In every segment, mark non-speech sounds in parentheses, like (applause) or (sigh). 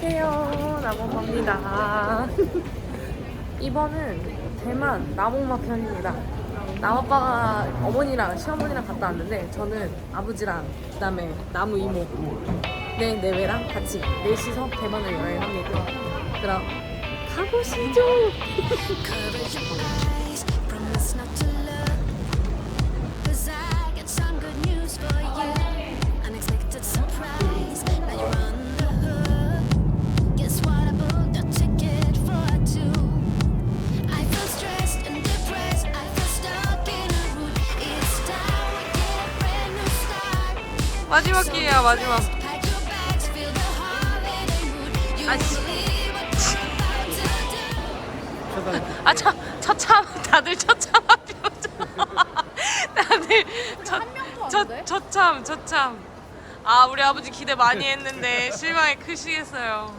안녕하세요. 나몽마입니다. (laughs) 이번은 대만 나몽마 편입니다. 남아빠가 어머니랑 시어머니랑 갔다 왔는데 저는 아버지랑 그다음에 나무 이모 네 내외랑 같이 넷이서 대만을 여행합니다. 그럼 가보시죠. (laughs) 마지막 기회야 마지막. Pack your bags, feel the holiday mood. You 아, 씨. believe what I'm about to do. 아, 저, 처참, 다들 처참 표정. 다들 저, (laughs) 저, 처참, 처참. 아, 우리 아버지 기대 많이 했는데 실망이 크시겠어요.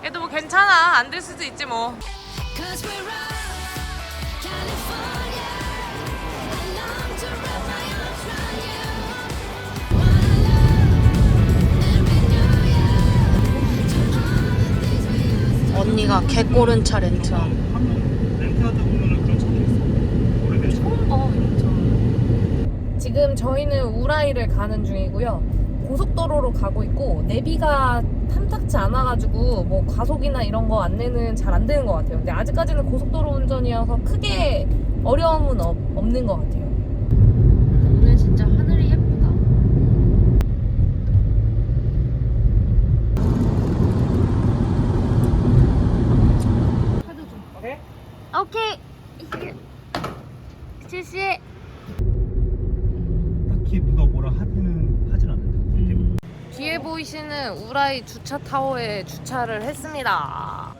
그래도 뭐 괜찮아. 안 될 수도 있지 뭐. 언니가 개꼬른 차 렌트함. 지금 저희는 우라이를 가는 중이고요. 고속도로로 가고 있고 내비가 탐탁지 않아가지고 뭐 과속이나 이런 거 안내는 잘 안 되는 것 같아요. 근데 아직까지는 고속도로 운전이어서 크게 어려움은 없, 없는 것 같아요. 오늘 진짜 하늘이 예쁘다. 오케이. 실시. 딱히 누가 뭐라 하지는 하진 않는데. 우리 때문에. 뒤에 보이시는 우라이 주차 타워에 주차를 했습니다.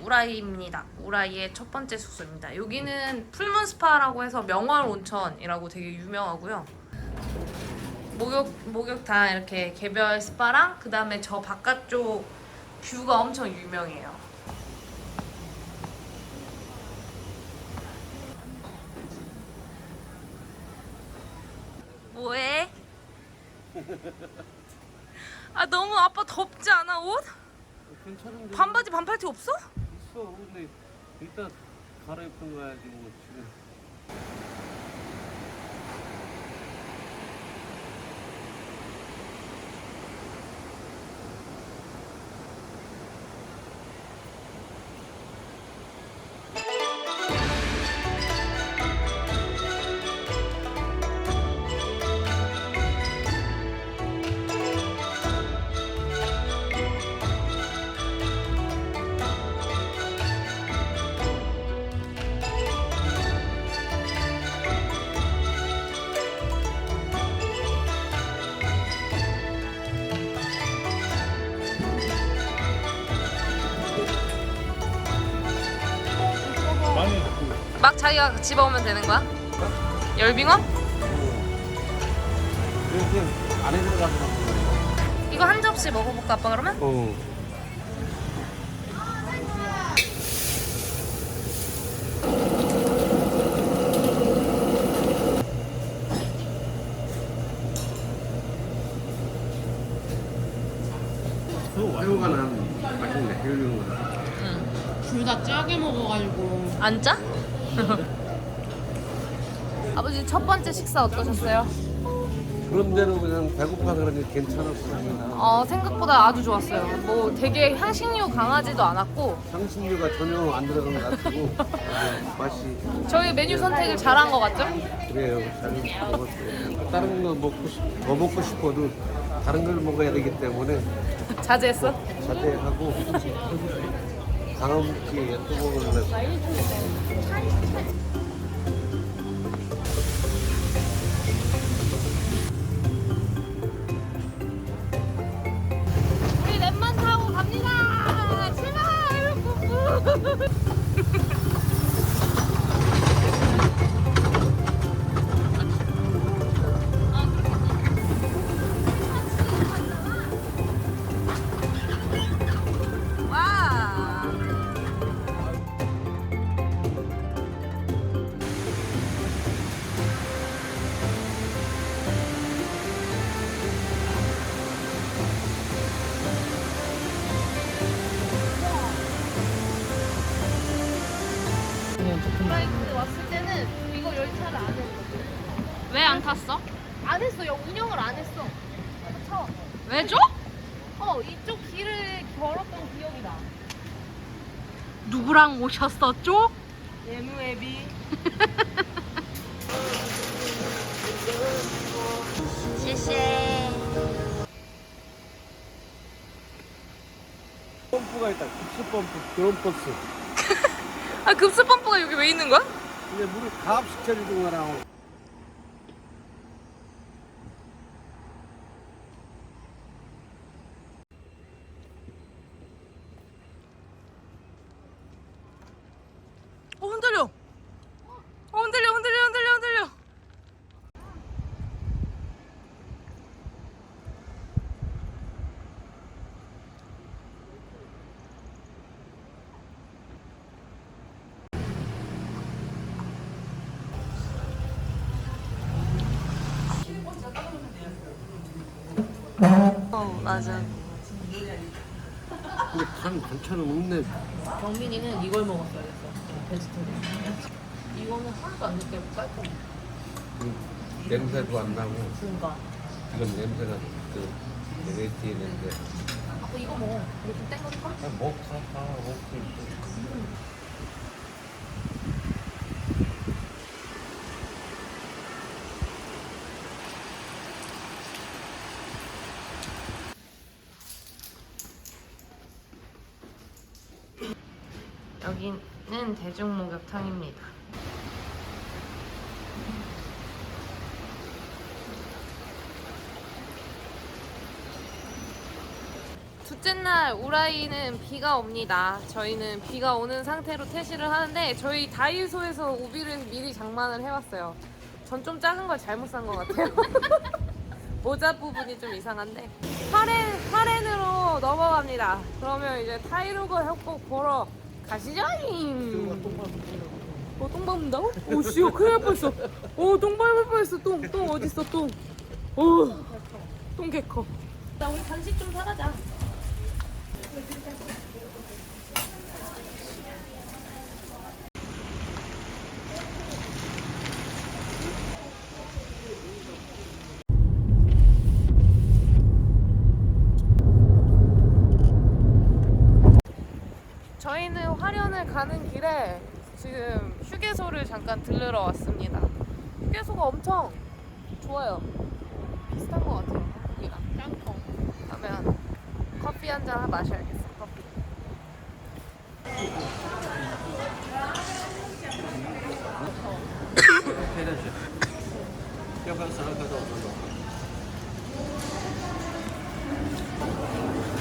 우라이입니다. 우라이의 첫 번째 숙소입니다. 여기는 풀문 스파라고 해서 명월 온천이라고 되게 유명하고요. 목욕 목욕탕 이렇게 개별 스파랑 그 다음에 저 바깥쪽 뷰가 엄청 유명해요. 뭐해? 아 너무 아빠 덥지 않아 옷? 괜찮은데 반바지 반팔티 없어? 있어 근데 일단 갈아입은 거야지 뭐 지금 자기가 집어오면 되는 거야? 열빙어? 이렇게 안에 들어가서 이거 한 접시 먹어볼까 아빠 그러면? 어 새우가 난 맛있네 헬리는 거다 둘다 짜게 먹어가지고 안 짜? (laughs) 아버지 첫 번째 식사 어떠셨어요? 그런 데는 그냥 배고파서 그런지 괜찮았습니다 어 생각보다 아주 좋았어요. 뭐 되게 향신료 강하지도 않았고 향신료가 전혀 안 들어간 것 같고 (laughs) 아, 맛이 저희 메뉴 선택을 잘한 것 같죠? 그래요 잘 먹었어요 다른 거 먹고 싶, 더 먹고 싶어도 다른 걸 먹어야 되기 때문에 자제했어? 자제하고 또 먹으려고 우리 랩만 타고 갑니다. 제발. 오셨었죠? 예무애비. (laughs) 펌프가 있다. 급수 펌프, 드론 버스. (laughs) 아 급수 펌프가 여기 왜 있는 거야? 근데 물을 가압시켜주는 거랑 어 흔들려. 어 흔들려 흔들려 흔들려 흔들려. 어 맞아. 근데 간 반찬은 없네. 경민이는 이걸 먹었어야겠어. 베지터리언. 이거는 하나도 안 느껴 깔끔. 음, 냄새도 안 나고 그러니까. 이건 냄새가 그 LAT의 냄새. 아, 이거 먹어. 이거 좀 땡겨 줄까? 아, 먹, 사, 사, 먹고 있어. 여기는 대중목욕탕입니다. 둘째 날 우라이는 비가 옵니다. 저희는 비가 오는 상태로 퇴실을 하는데 저희 다이소에서 우비를 미리 장만을 해왔어요. 전 좀 작은 걸 잘못 산 것 같아요. (laughs) 모자 부분이 좀 이상한데 하렌 하렌으로 넘어갑니다. 그러면 이제 타이로그 협곡 보러 가시죠잉. 어, 똥 밟는다고? 오, 씨, 큰일 날 뻔했어. 오, 똥 밟을 뻔했어. 똥, 똥 어딨어, 똥. 오, 똥 개커. 나 우리 간식 좀 사가자. 저희는 화련을 가는 길에 지금 휴게소를 잠깐 들르러 왔습니다. 휴게소가 엄청 좋아요. 비슷한 것 같아요. 한국이랑. 짱통. 그러면 커피 한 잔 마셔야겠어. 커피. (coughs)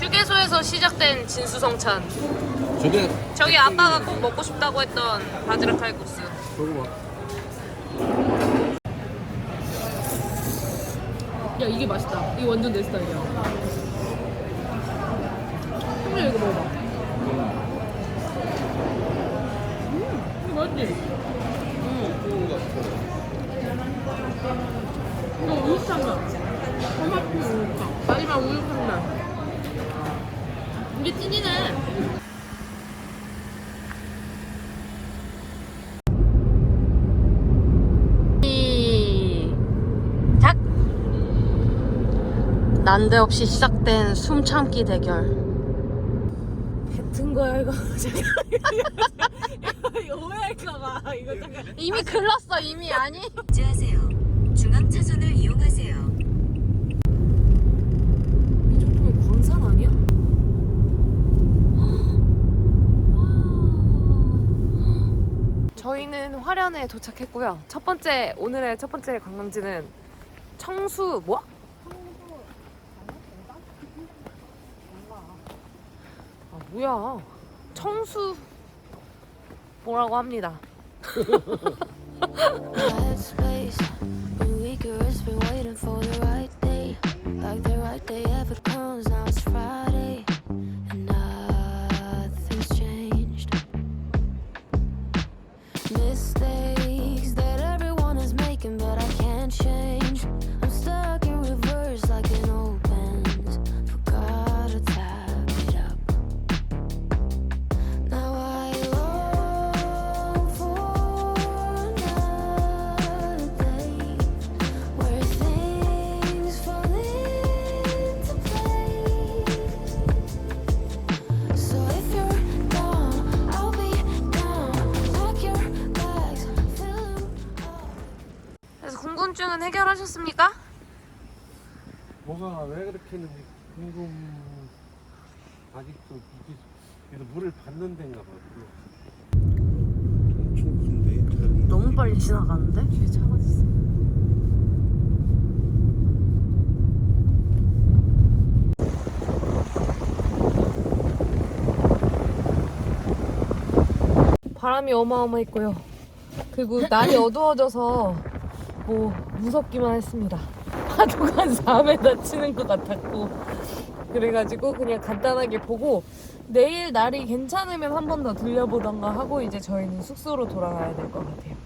휴게소에서 시작된 진수성찬. 저게 저기 아빠가 꼭 먹고 싶다고 했던 바지락 칼국수. 저거 봐. 야 이게 맛있다. 이거 완전 내 스타일이야. 형님 이거 먹어봐. 음, 이거 맛있지? 음. 이거 우육탕 맛. 토마토 우육탕. 마지막 우육탕 맛. 이게 찐이네. 시작. 난데없이 시작된 숨참기 대결. 뱉은 거야 (laughs) 이거. 잠깐 이거 오해할까봐 이거 잠깐. 이미 글렀어 이미 아니? 주하세요. 중앙 차선을 이용하세요. 이 정도면 광산 아니야? 저희는 화련에 도착했고요. 첫 번째 오늘의 첫 번째 관광지는 청수 뭐? 뭐야? 청수 뭐라고 합니다. 그래서 물을 받는 데인가 봐. 엄청 큰데. 너무 빨리 지나가는데? 뒤에 차가 있어. 바람이 어마어마했고요. 그리고 날이 어두워져서 뭐 무섭기만 했습니다. 파도가 4m 치는 것 같았고 그래가지고 그냥 간단하게 보고 내일 날이 괜찮으면 한 번 더 들려보던가 하고 이제 저희는 숙소로 돌아가야 될 것 같아요.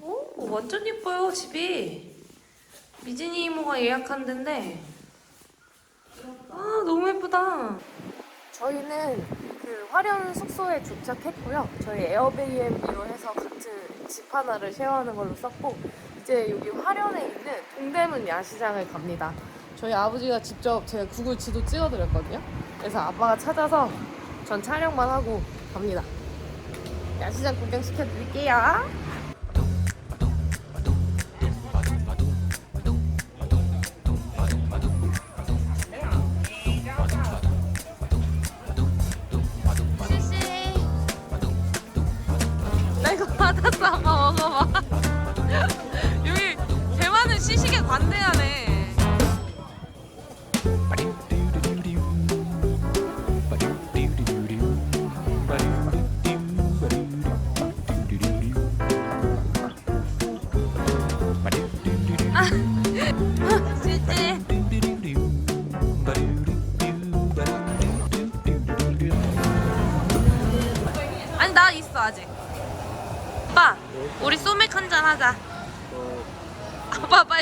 오, 완전 예뻐요, 집이. 미진이 이모가 예약한 데인데. 아, 너무 예쁘다. 저희는 그 화련 숙소에 도착했고요. 저희 에어비앤비로 해서 같은 집 하나를 쉐어하는 걸로 썼고, 이제 여기 화련에 있는 동대문 야시장을 갑니다. 저희 아버지가 직접 제가 구글 지도 찍어드렸거든요. 그래서 아빠가 찾아서 전 촬영만 하고 갑니다. 야시장 구경 시켜 드릴게요.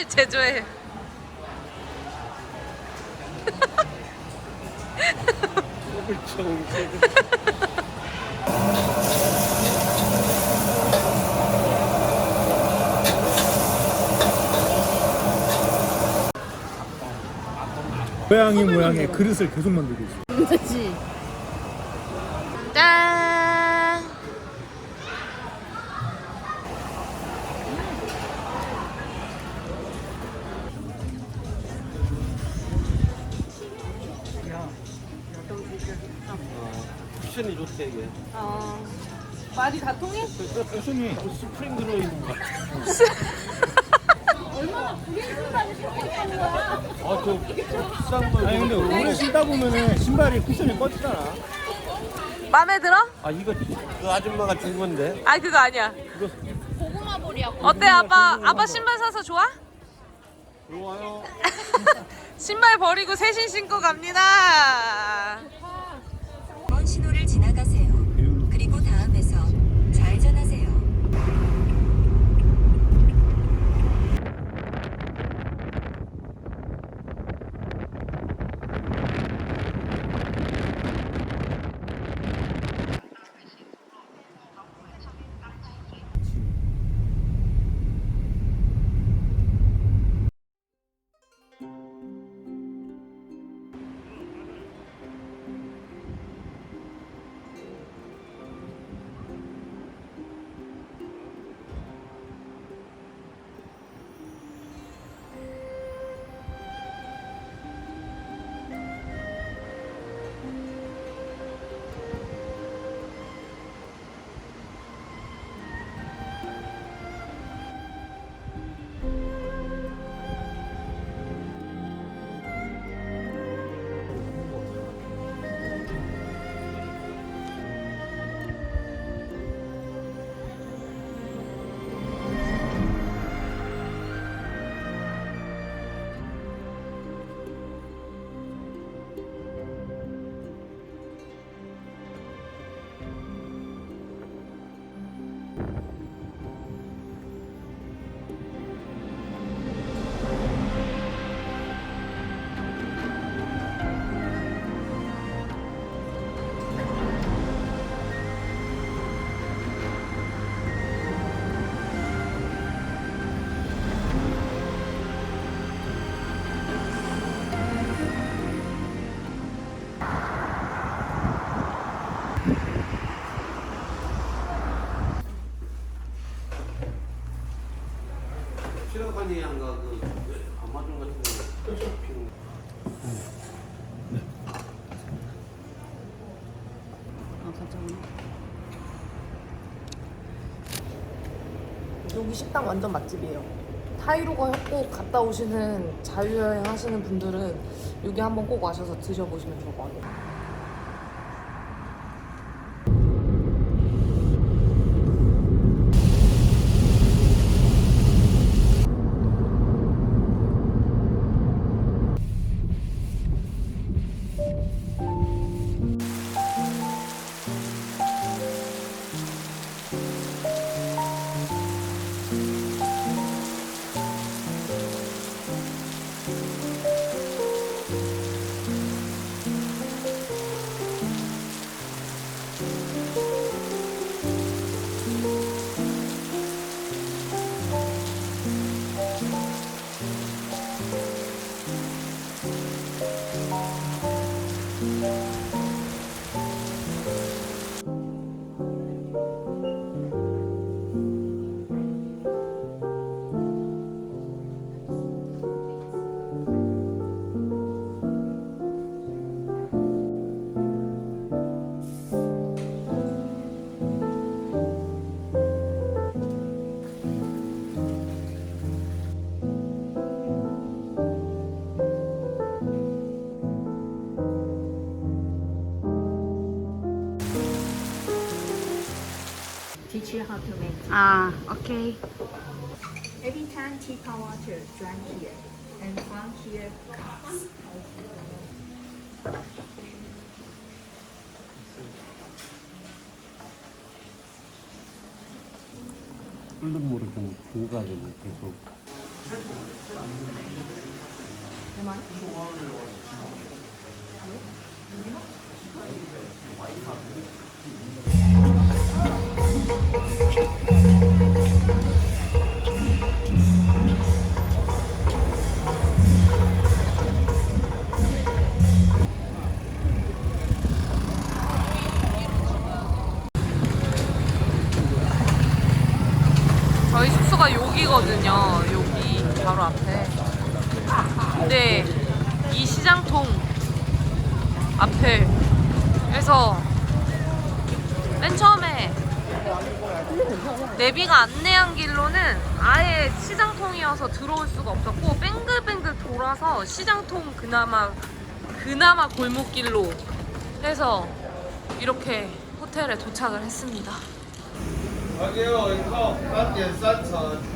(laughs) 제조해. 고양이 모양의 그릇을 계속 만들고 있어. 그치. 짠 쿠션이 좋대 이게. 어, 말이 다 통해? 쿠션이 스프링 들어있는 거 같아. (laughs) 아, 저 비싼 거. 아니 근데 오래 신다 보면은 신발이 쿠션이 꺼지잖아. 마음에 들어? 아, 이거 그 아줌마가 준 건데. 아 그거 아니야 어때 아빠 아빠 신발 사서 좋아? 좋아요. (laughs) 신발 버리고 새신 신고 갑니다 여기 식당 완전 맛집이에요. 타이로가 꼭 갔다 오시는 자유여행 하시는 분들은 여기 한번 꼭 와셔서 드셔보시면 좋을 것 같아요. How to make tea. 아, 오케이. Every time teapot water drank here, and from here cups. 끓는 물을 좀 부어가지고 계속 바로 앞에 근데 이 시장통 앞에 해서 맨 처음에 내비가 안내한 길로는 아예 시장통이어서 들어올 수가 없었고 뱅글뱅글 돌아서 시장통 그나마 그나마 골목길로 해서 이렇게 호텔에 도착을 했습니다. 여기요, 이거 3.3천.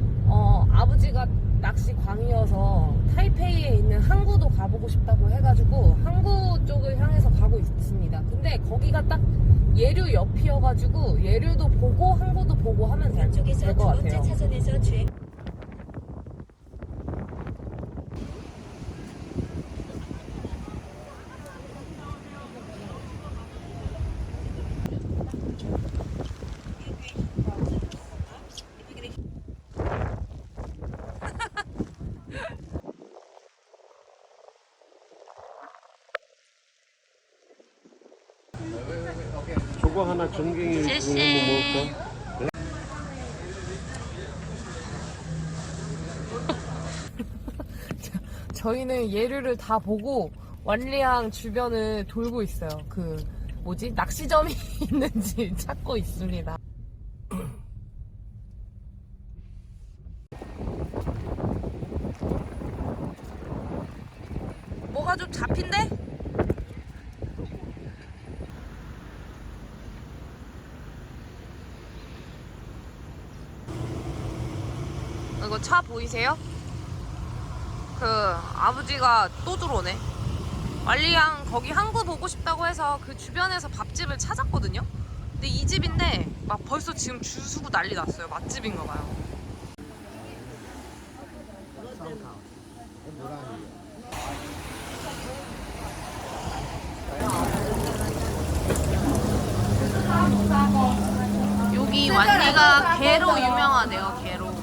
어, 아버지가 낚시 광이어서 타이페이에 있는 항구도 가보고 싶다고 해가지고 항구 쪽을 향해서 가고 있습니다. 근데 거기가 딱 예류 옆이어가지고 예류도 보고 항구도 보고 하면 될 것 같아요. 조각 하나 전갱이 실시. 한번 먹을까? (laughs) 저희는 예류를 다 보고 완리항 주변을 돌고 있어요. 그 뭐지 낚시점이 (laughs) 있는지 찾고 있습니다. 차 보이세요? 그 아버지가 또 들어오네. 말리양 거기 항구 보고 싶다고 해서 그 주변에서 밥집을 찾았거든요. 근데 이 집인데 막 벌써 지금 줄 서고 난리 났어요. 맛집인가 봐요. 여기 완리가 개로 유명하대요.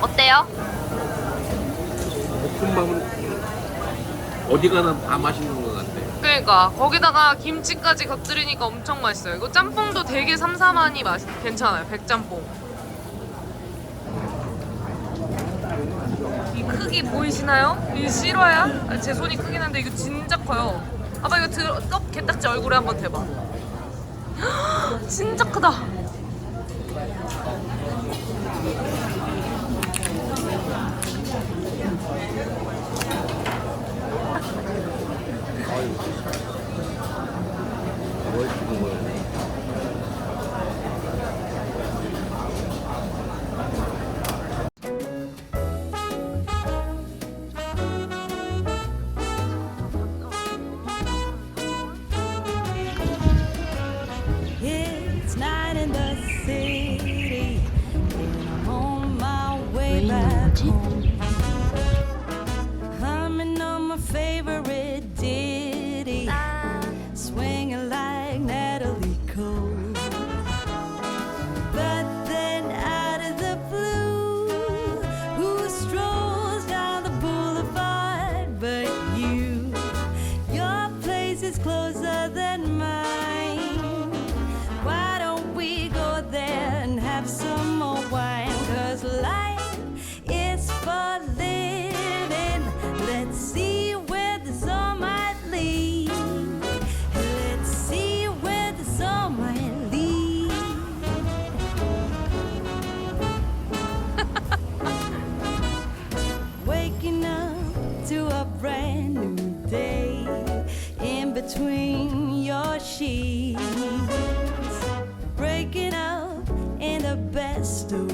어때요? 볶음밥은 어디 가나 다 맛있는 것 같아. 그러니까 거기다가 김치까지 곁들이니까 엄청 맛있어요. 이거 짬뽕도 되게 삼삼하니 맛 괜찮아요. 백짬뽕. 이 크기 보이시나요? 이 실화야? 아, 제 손이 크긴 한데 이거 진짜 커요. 아빠 이거 들, 떡 게딱지 얼굴에 한번 대봐. (gasps) 진짜 크다.